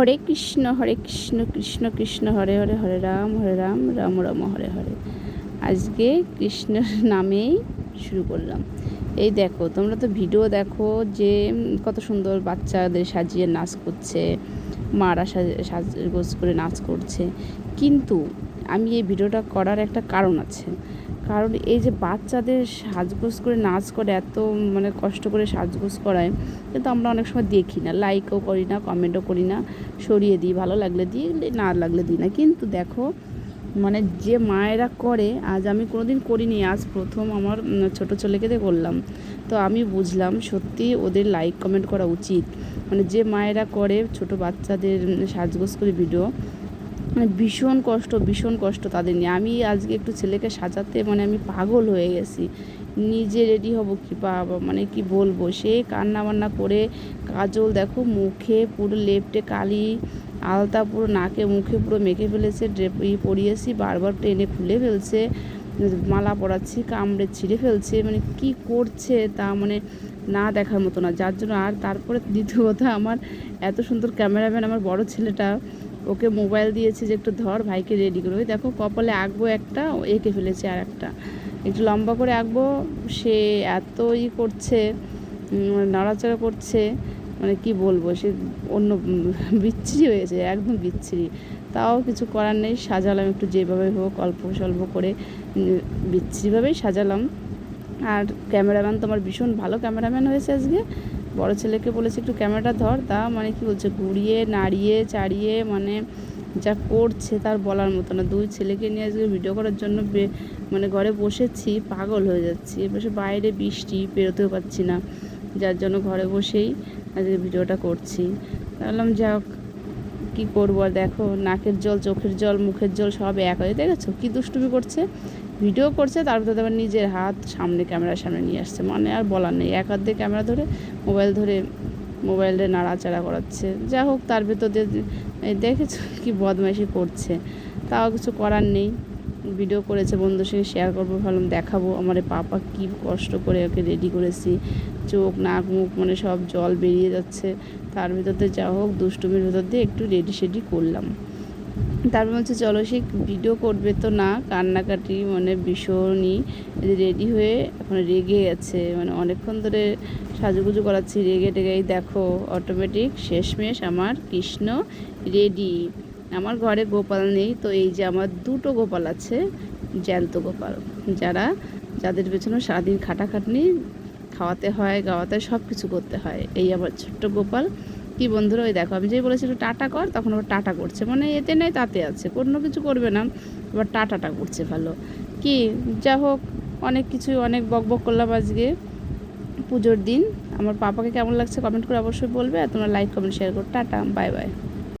হরে কৃষ্ণ হরে কৃষ্ণ কৃষ্ণ কৃষ্ণ, হরে হরে হরে রাম হরে রাম রাম রাম, হরে হরে। আজকে কৃষ্ণের নামেই শুরু করলাম। এই দেখো, তোমরা তো ভিডিও দেখো যে কত সুন্দর বাচ্চাদের সাজিয়ে নাচ করছে, মারা সাজ- সাজগোজ করে নাচ করছে। কিন্তু আমি এই ভিডিওটা করার একটা কারণ আছে। কারণ এই যে বাচ্চাদের সাজগোজ করে নাচ করে এত মানে কষ্ট করে সাজগোজ করায়, কিন্তু আমরা অনেক সময় দেখি না। লাইকও করি না কমেন্টও করি না। সরিয়ে দিই, ভালো লাগলে দিই, না লাগলে দিই না। কিন্তু দেখো মানে যে মায়েরা করে, আজ আমি কোনো দিন করিনি, আজ প্রথম আমার ছোট ছেলেকে দিয়ে করলাম। তো আমি বুঝলাম সত্যি ওদের লাইক কমেন্ট করা উচিত। মানে যে মায়েরা করে ছোট বাচ্চাদের সাজগোজ করে ভিডিও মানে ভীষণ কষ্ট ভীষণ কষ্ট তাদের নিয়ে। আমি আজকে একটু ছেলেকে সাজাতে মানে আমি পাগল হয়ে গেছি। নিজে রেডি হব কি বাবা মানে কি বলব? সে কান্না বান্না করে কাজল দেখো মুখে পুরো লেপটে কালি, আলতা পুরো নাকে, মুখে পুরো মেখে ফেলেছে ড্রেপ পরিয়েছি, বারবার টেনে খুলে ফেলছে, মালা পরাচ্ছি, কামড়ে ছিঁড়ে ফেলছে মানে কি করছে তা মানে না দেখার মতো না। যার জন্য আর তারপরে দ্বিতীয় কথা, আমার এত সুন্দর ক্যামেরাম্যান, আমার বড় ছেলেটা ওকে মোবাইল দিয়েছে যে একটু ধর, ভাইকে রেডি করে। ওই দেখো কপালে আঁকবো একটা এঁকে ফেলেছে আর একটা। একটু লম্বা করে আঁকবো, সে এত ই করছে নড়াচড়া করছে মানে কি বলব, সে অন্য বিচ্ছিরি হয়েছে একদম বিচ্ছিরি। তাও কিছু করার নেই, সাজালাম একটু যেভাবে হোক, অল্প স্বল্প করে বিচ্ছিরিভাবেই সাজালাম। আর ক্যামেরাম্যান তোমার ভীষণ ভালো ক্যামেরাম্যান হয়েছে আজকে। বড় ছেলেকে বলেছি, একটু ক্যামেরাটা ধর, তা মানে কি বলছে, ঘুরিয়ে, নাড়িয়ে, চাড়িয়ে মানে যা করছে তার বলার মতো না। দুই ছেলেকে নিয়ে আজকে ভিডিও করার জন্য মানে ঘরে বসেছি, পাগল হয়ে যাচ্ছি। বসে বাইরে বৃষ্টি, বেরোতেও পারছি না। যার জন্য ঘরে বসেই আজকে ভিডিওটা করছি। ভাবলাম যাক, কি করব আর দেখো, নাকের জল, চোখের জল, মুখের জল সব এক হয়ে দেখেছ? কি দুষ্টুমি করছে? ভিডিও করছে, তারপরে আবার নিজের হাত সামনে ক্যামেরার সামনে নিয়ে আসছে। মানে আর বলার নেই, এক হাত দিয়ে ক্যামেরা ধরে মোবাইল ধরে মোবাইলে নাড়াচাড়া করাচ্ছে। যা হোক, তার ভেতর এই কি বদমাইশি করছে। তাও কিছু করার নেই। ভিডিও করেছে বন্ধুর সঙ্গে শেয়ার করব, ভাবলাম দেখাবো আমার পাপা কি কষ্ট করে ওকে রেডি করেছি। চোখ, নাক, মুখ মানে সব জল বেরিয়ে যাচ্ছে। তার ভিতর যা হোক, দুষ্টুমির ভেতর দিয়ে একটু রেডি সেডি করলাম। তারপর বলছে চলো সে ভিডিও করবে তো না, কান্নাকাটি মানে ভীষণই রেডি হয়ে এখন রেগে গেছে। মানে অনেকক্ষণ ধরে সাজুগুজু করাচ্ছি, রেগে টেগে দেখো অটোমেটিক শেষমেশ আমার কৃষ্ণ রেডি আমার ঘরে গোপাল নেই, তো এই যে আমার দুটো গোপাল আছে, জ্যান্ত গোপাল। যারা, যাদের পেছনে সারাদিন খাটাখাটনি, খাওয়াতে হয়, গাওয়াতে সব কিছু করতে হয়। এই আমার ছোট্ট গোপাল। কি বন্ধুরা, ওই দেখো, আমি যেই বলেছি একটু টাটা কর, তখন আবার টাটা করছে। মানে এতে নেই, তাতে আছে। কোনো কিছু করবে না, আবার টাটাটা করছে, ভালো। কি, যা হোক, অনেক কিছুই অনেক বক বক করলাম আজকে পুজোর দিন। আমার পাপাকে কেমন লাগছে কমেন্ট করে অবশ্যই বলবে, আর তোমরা লাইক কমেন্ট শেয়ার করো। Tata bye bye